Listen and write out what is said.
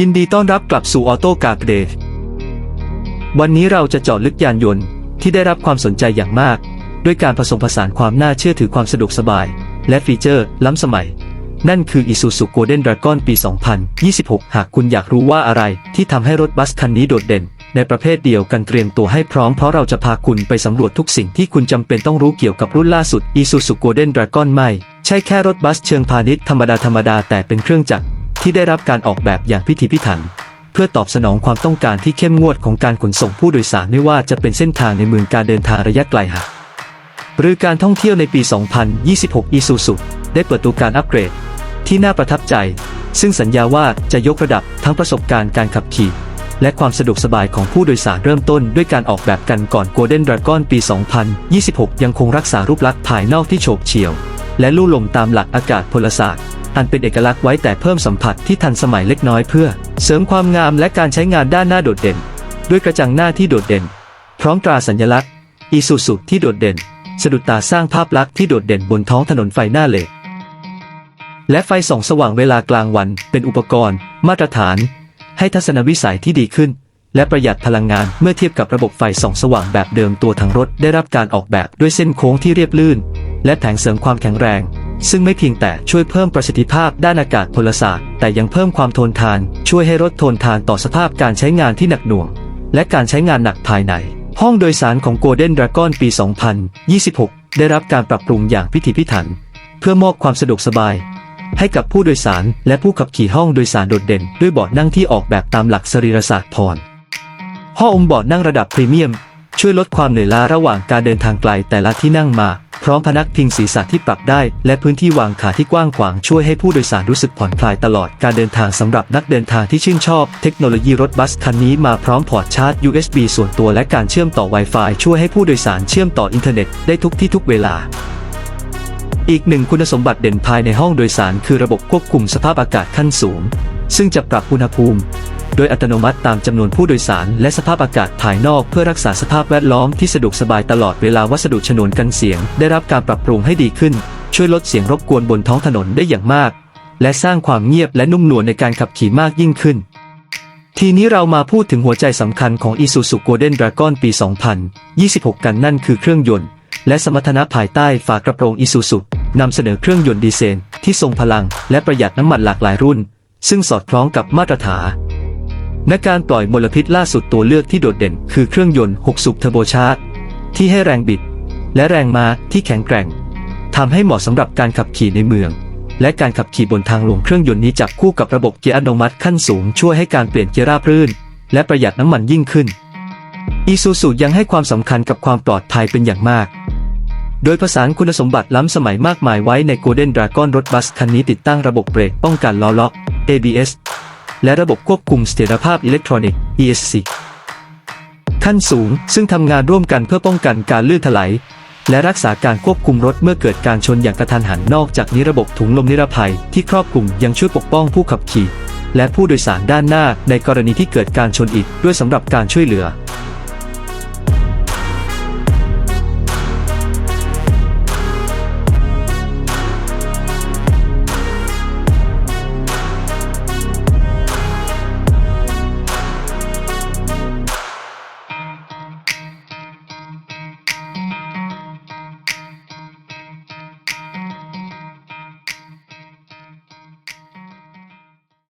ยินดีต้อนรับกลับสู่ออโต้การ์เดฟวันนี้เราจะเจาะลึกยานยนต์ที่ได้รับความสนใจอย่างมาก ด้วยการผสมผสานความน่าเชื่อถือความสะดวกสบาย และฟีเจอร์ ล้ำสมัย นั่นคือ Isuzu Golden Dragon ปี 2026 หากคุณอยากรู้ว่าอะไรที่ทำให้รถบัสคันนี้โดดเด่น ในประเภทเดียวกันเตรียมตัวให้พร้อมเพราะเราจะพาคุณไปสำรวจทุกสิ่งที่คุณจำเป็นต้องรู้เกี่ยวกับรุ่นล่าสุด Isuzu Golden Dragon ไม่ ใช่แค่รถบัสเชิงพาณิชย์ธรรมดาธรรมดาแต่เป็นเครื่องจักร ที่ได้รับการออกแบบอย่างพิถีพิถัน เพื่อตอบสนองความต้องการที่เข้มงวดของการขนส่งผู้โดยสารไม่ว่าจะเป็นเส้นทางในเมืองการเดินทางระยะไกลหากหรือการท่องเที่ยวในปี 2026 Isuzu ได้เปิดตัวการอัปเกรด ที่น่าประทับใจ ซึ่งสัญญาว่าจะยกระดับทั้งประสบการณ์การขับขี่ และความสะดวกสบายของผู้โดยสารเริ่มต้นด้วยการออกแบบกันก่อน Golden Dragon ปี 2026 ยังคงรักษารูปลักษณ์ภายนอกที่โฉบเฉี่ยว และลู่ลมตามหลักอากาศพลศาสตร์ อันเป็นเอกลักษณ์ไว้แต่เพิ่มสัมผัสที่ทันสมัยเล็กน้อยเพื่อ เสริมความงามและการใช้งานด้านหน้าโดดเด่น ด้วยกระจังหน้าที่โดดเด่น พร้อมตราสัญลักษณ์อีซูซุที่โดดเด่น สะดุดตาสร้างภาพลักษณ์ที่โดดเด่นบนท้องถนนไฟหน้าเหล็กและไฟส่องสว่างเวลากลางวันเป็นอุปกรณ์ มาตรฐาน ให้ทัศนวิสัยที่ดีขึ้น และประหยัดพลังงานเมื่อเทียบกับระบบไฟส่องสว่างแบบเดิมตัวถังรถได้รับการออกแบบด้วยเส้นโค้งที่เรียบลื่น และแผงเสริมความแข็งแรง ซึ่งไม่เพียงแต่ช่วยเพิ่มประสิทธิภาพด้านอากาศพลศาสตร์ แต่ยังเพิ่มความทนทาน ช่วยให้รถทนทานต่อสภาพการใช้งานที่หนักหน่วง และการใช้งานหนักภายใน ห้องโดยสารของ Golden Dragon ปี 2026 ได้รับการปรับปรุงอย่างพิถีพิถัน เพื่อมอบความสะดวกสบาย ให้กับผู้โดยสารและผู้ขับขี่ห้องโดยสารโดดเด่น ด้วยเบาะนั่งที่ออกแบบตามหลักสรีรศาสตร์พรห้องอมเบาะนั่งระดับพรีเมียม ช่วยลดความเหนื่อยล้าระหว่างการเดินทางไกลแต่ละที่นั่งมา พร้อมพนักพิงศีรษะที่ปรับได้ และพื้นที่วางขาที่กว้างขวางช่วยให้ผู้โดยสารรู้สึกผ่อนคลายตลอดการเดินทางสำหรับนักเดินทางที่ชื่นชอบ เทคโนโลยีรถบัสคันนี้มาพร้อมพอร์ตชาร์จ USB ส่วนตัวและการเชื่อมต่อ Wi-Fi ช่วยให้ผู้โดยสารเชื่อมต่ออินเทอร์เน็ตได้ทุกที่ทุกเวลาอีกหนึ่งคุณสมบัติเด่นภายในห้องโดยสารคือระบบควบคุมสภาพอากาศขั้นสูง ซึ่งจะปรับอุณหภูมิ โดยอัตโนมัติตามจำนวนผู้โดยสาร และสภาพอากาศภายนอกเพื่อรักษาสภาพแวดล้อมที่สะดวกสบายตลอดเวลาวัสดุฉนวนกันเสียง ได้รับการปรับปรุงให้ดีขึ้น ช่วยลดเสียงรบกวนบนท้องถนนได้อย่างมาก และสร้างความเงียบและนุ่มนวลในการขับขี่มากยิ่งขึ้น ทีนี้เรามาพูดถึงหัวใจสำคัญของ Isuzu Golden Dragon ปี 2026 กันนั่นคือเครื่องยนต์และสมรรถนะภายใต้ฝากระโปรง Isuzu นำเสนอเครื่องยนต์ดีเซลที่ทรงพลัง และประหยัดน้ำมันหลากหลายรุ่น ซึ่งสอดคล้องกับมาตรฐาน ในการปล่อยมลพิษล่าสุดตัวเลือกที่โดดเด่น คือเครื่องยนต์ 6 สูบเทอร์โบชาร์จที่ให้แรงบิด และแรงม้าที่แข็งแกร่งทำให้เหมาะสำหรับการขับขี่ในเมือง และการขับขี่บนทางหลวงเครื่องยนต์นี้จับคู่กับระบบเกียร์อัตโนมัติขั้นสูงช่วยให้การเปลี่ยนเกียร์ราบรื่น และประหยัดน้ำมันยิ่งขึ้นอีซูซูยังให้ความสำคัญกับความปลอดภัยเป็นอย่างมาก โดยผสานคุณสมบัติล้ำสมัยมากมายไว้ใน Golden Dragon รถบัสคันนี้ติดตั้งระบบเบรกป้องกันล้อล็อก ABS และระบบควบคุมเสถียรภาพอิเล็กทรอนิกส์ ESC ขั้นสูง ซึ่งทำงานร่วมกันเพื่อป้องกันการลื่นถลายและรักษาการควบคุมรถเมื่อเกิดการชนอย่างกระทันหันนอกจากนี้ระบบถุงลมนิรภัยที่ครอบคลุมยังช่วยปกป้องผู้ขับขี่ และผู้โดยสารด้านหน้าในกรณีที่เกิดการชนอีกด้วยสำหรับการช่วยเหลือ